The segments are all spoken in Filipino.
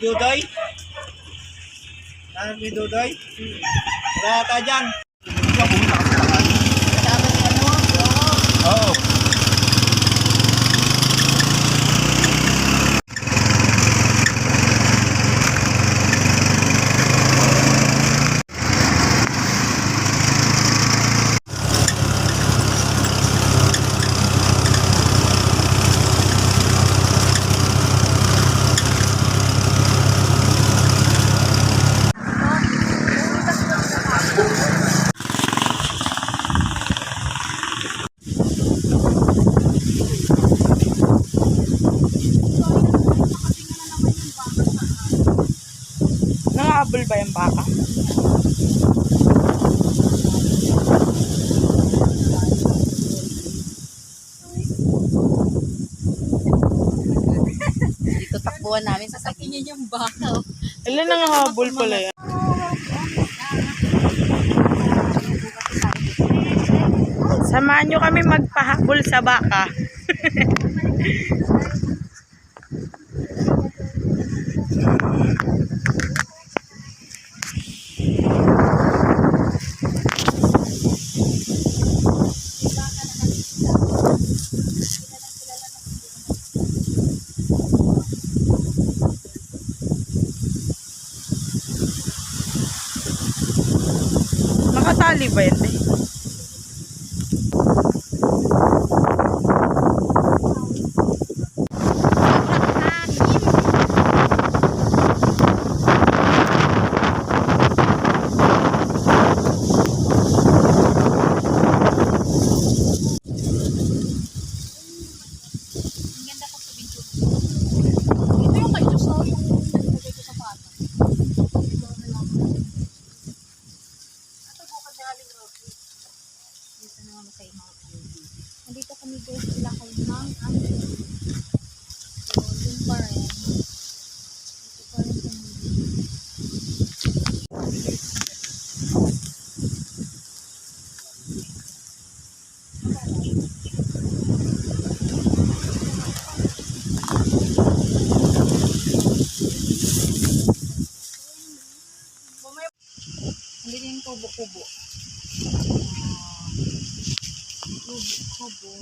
Dudoy? Nanap ni Dudoy? Wala yata dyan. Kasama ni ano? Oo. Nangahabol ba yung baka? Dito takbuhan namin sa sakin niya yung baka. oh. Ilan nangahabol pala yan? Samahan nyo kami magpahabol sa baka. Nakatali ba eh? Ang ganda ko sa video. Ito yung kayo sa yung nilagay ko sa bata. Dito naman kayo mga kanidi. Nandito kami guys sila kay Mang Ami. So, dun pa rin. Dito pa rin kami. Nandito yung kubo-kubo. Kubo-kubo.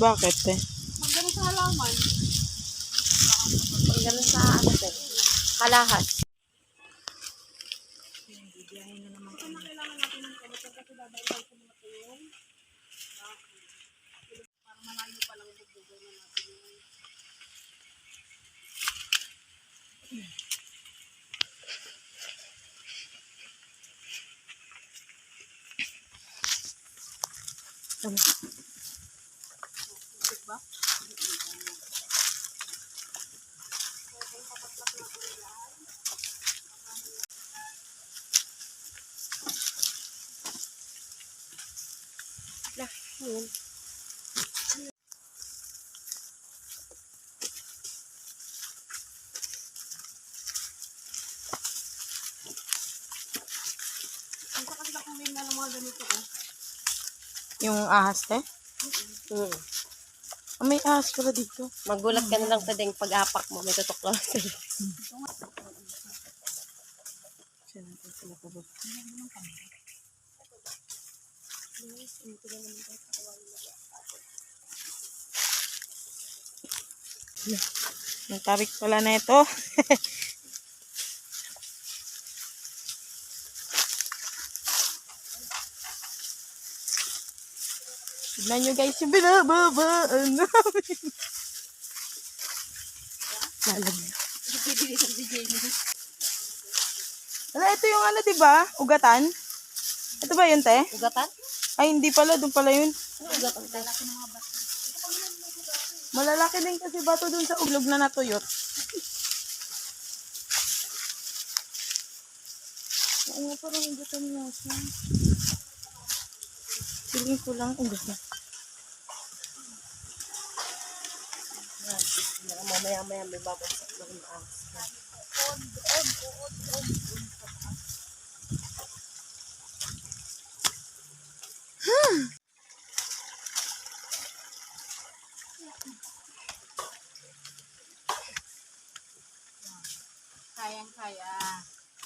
Bakit eh? Pag ganun sa halaman. Pag ganun sa ano po, kalahas. Yung ahas eh? Hmm. Ah, may ahas pala dito. Magulat ka na lang sa ding pag-apak mo, may tutok lang sa Ang tarik pala na ito. Tignan nyo guys yung binababaan namin. Lalagyan. Ala, ito yung ano, di ba? Ugatan? Ito ba yun, te? Ugatan? Ay, hindi pala. Doon pala yun. Malalaki din kasi bato dun sa uglog na natuyot. Oo nga, parang ugatan nga siya. Piling ko lang ugatan. Mamaya-maya may babagsak na yung ahas. Kayang-kaya.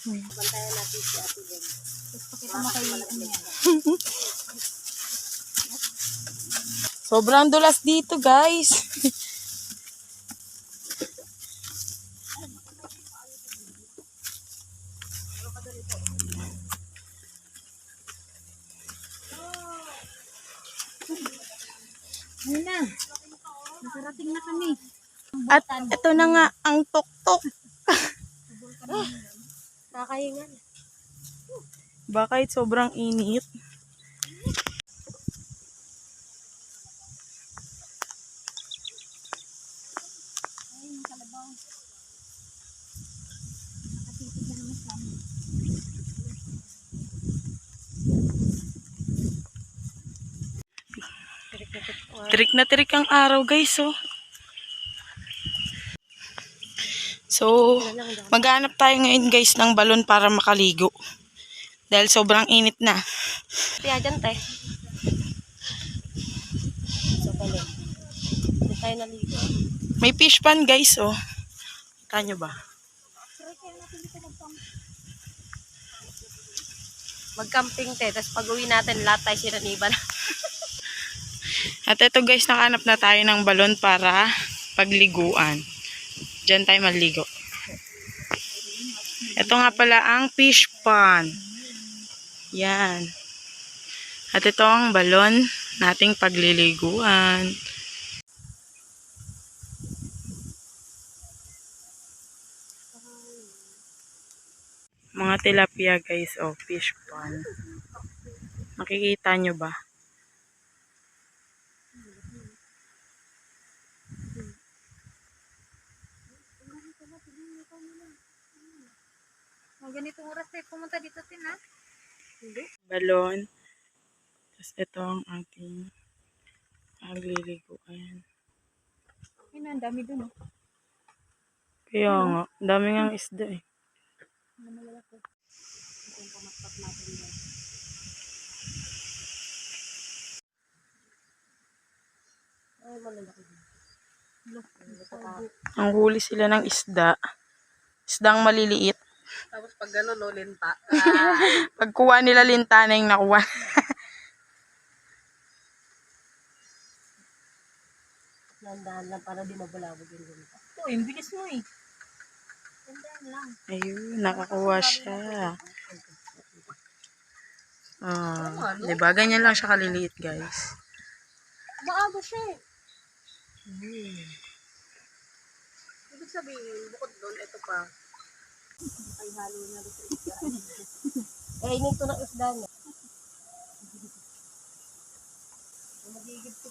Hmm. Bantayan natin si Ate Ben. Tapos pakita mo kay ano yan. Sobrang dulas dito, guys. Ayun na. Nakarating na kami. At ito na nga ang tuktok. Nakakahingan. Bakit sobrang init? Tirik na tirik ang araw, guys, oh. So, maghanap tayo ngayon, guys, ng balon para makaligo. Dahil sobrang init na. Kaya dyan, te. Sa balon. Hindi tayo naligo. May fish pan, guys, oh. Kita nyo ba? Mag-camping, te. Tapos pag uwi natin, lahat tayo sinaniban. At ito, guys, nakahanap na tayo ng balon para pagliguan. Diyan tayo maligo. Ito nga pala ang fish pan. Yan. At ito ang balon nating pagliliguan. Mga tilapia guys, oh, fish pan. Makikita nyo ba? Ang ganitong oras tayo pumunta dito, tin, ha? Balon. Tapos ito ang ating pagliliguan. Ayun, ang dami dun, oh. Kaya nga, ang dami nga isda eh. Ano malalaki. Ito yung pamatpat natin dyan. Ay, malalaki din. Ang huli sila ng isda. Isdang maliliit. Tapos pag gano'n, no, linta. Pagkuha nila linta na yung nakuha. Nandahan lang para di mabulabog yung linta. Ito, yung bilis mo eh. Nandahan lang. Ayun, nakakuha siya. Ah, di ba? Ganyan lang siya kaliliit, guys. Maaga siya eh. Hmm. Ibig sabihin, bukod doon, ito pa. Ay, halo na rin sa isda. eh, inito ng isda niya. Magigib ko.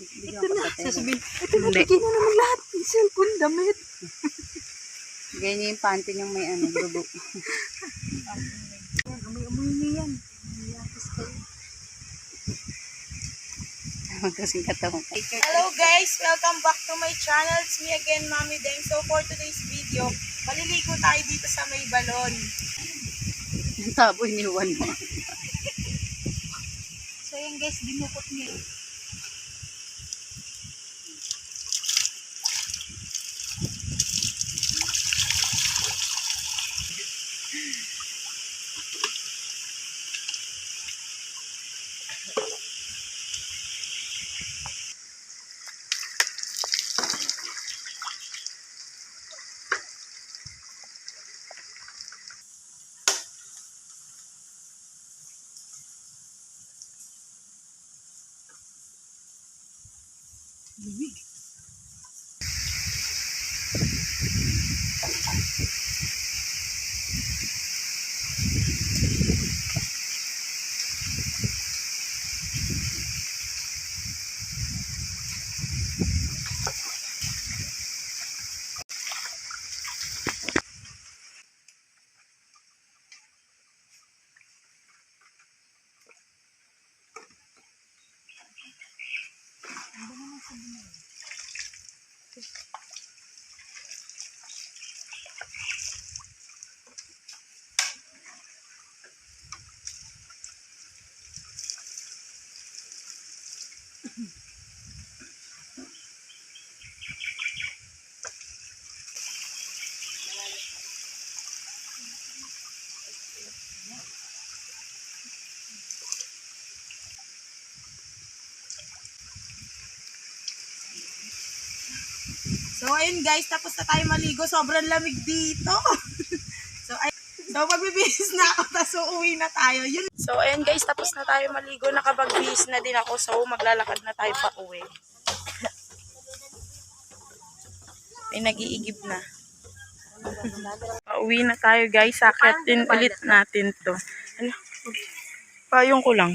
Ito na, sasabihin. Ito na, bigyan na naman lahat. Cellphone, damit. Ganyan yung panty niyang may ano, bubuk. Amoy-amoy niya yan. Niyakis kayo. Magkasing katawan. Hello guys! Welcome back to my channel. It's me again, Mami Deng. So for today's video, maliligo tayo dito sa may balon. Yung tabo iniwan mo. So yan guys, binukot niya. Thank you. So, ayun guys, tapos na tayo maligo. Sobrang lamig dito. so, ay So, magbibihis na ako, tapos uuwi na tayo. Yun. So, ayun guys, tapos na tayo maligo. Nakabagbihis na din ako. So, maglalakad na tayo pa uwi. May nag-iigib na. Pauwi na tayo guys. Sakit din ulit natin to. Ano? Payong ko lang.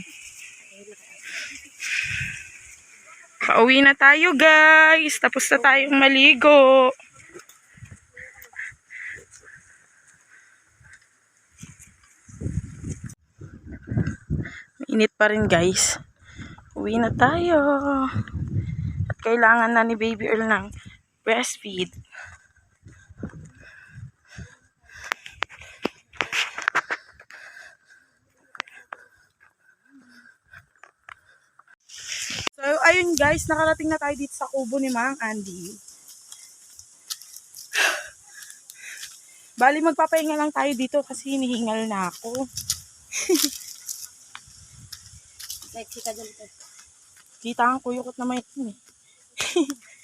Pauwi na tayo guys. Tapos na tayong maligo. Init pa rin guys. Uwi na tayo. At kailangan na ni Baby Earl ng breastfeed. So, ayun guys, nakarating na tayo dito sa kubo ni Mang Andy. Bali, magpapahinga lang tayo dito kasi hinihingal na ako. Kita ang kuyukot na may eh.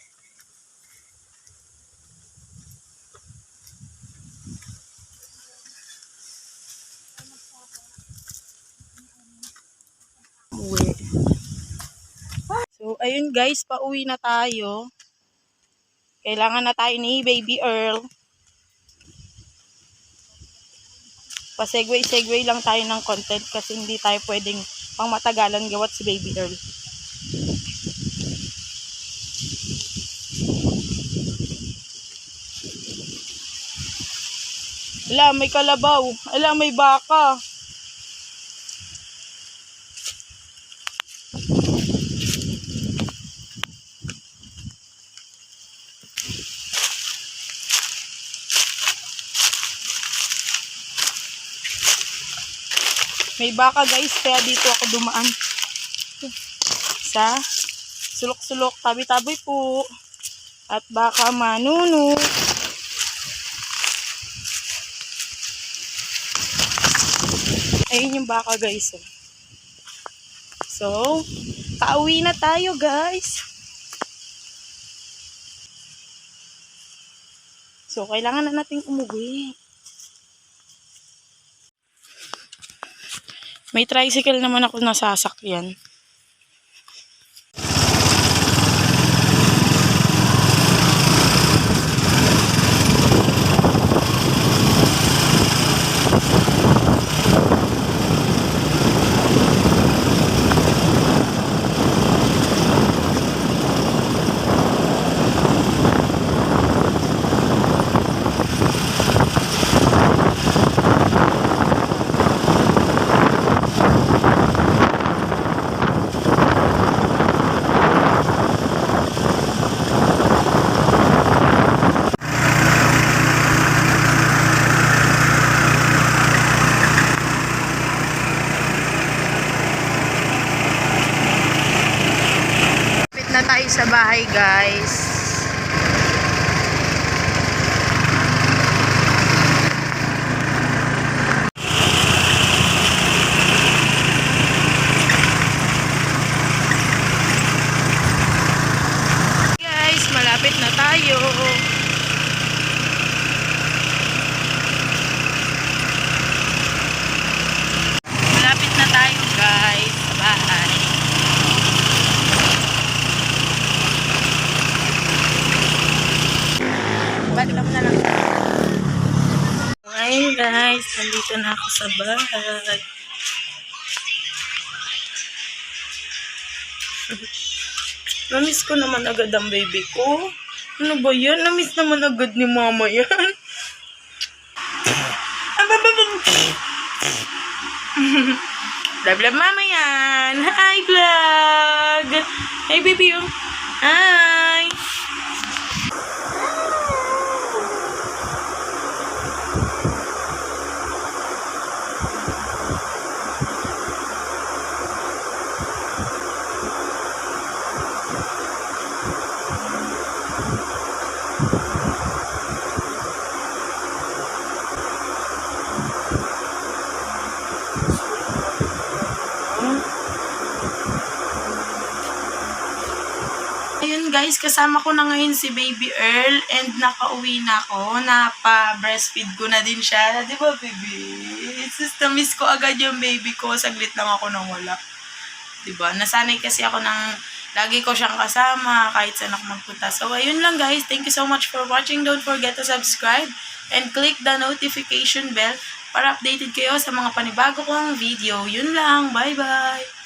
ayun guys, pauwi na tayo. Kailangan na tayo ni Baby Earl. Pa-segway-segway lang tayo ng content kasi hindi tayo pwedeng pang matagalan gawat si Baby Earl. Ala, may kalabaw. Ala, may baka. May baka guys, kaya dito ako dumaan. Sa sulok-sulok, tabi-tabi po. At baka manuno. Ayun yung baka guys. oh. So, pauwi na tayo guys. So, kailangan na nating umuwi. May tricycle naman ako nasasakyan. Bahay, guys. Guys, guys, nandito na ako sa bahay. Namiss ko naman agad ang baby ko. Ano ba yan? Namiss naman agad ni mama yan. Vlog vlog mama yan. Hi vlog. Hey baby. oh. Hi. Ayun guys, kasama ko na ngayon si Baby Earl and nakauwi na ako. Napa-breastfeed ko na din siya. Di ba, baby? Sis, na-miss ko agad yung baby ko. Saglit lang ako nang wala. Di ba? Nasanay kasi ako ng lagi ko siyang kasama kahit saan ako magpunta. So, ayun lang guys. Thank you so much for watching. Don't forget to subscribe and click the notification bell para updated kayo sa mga panibago kong video. Yun lang. Bye-bye!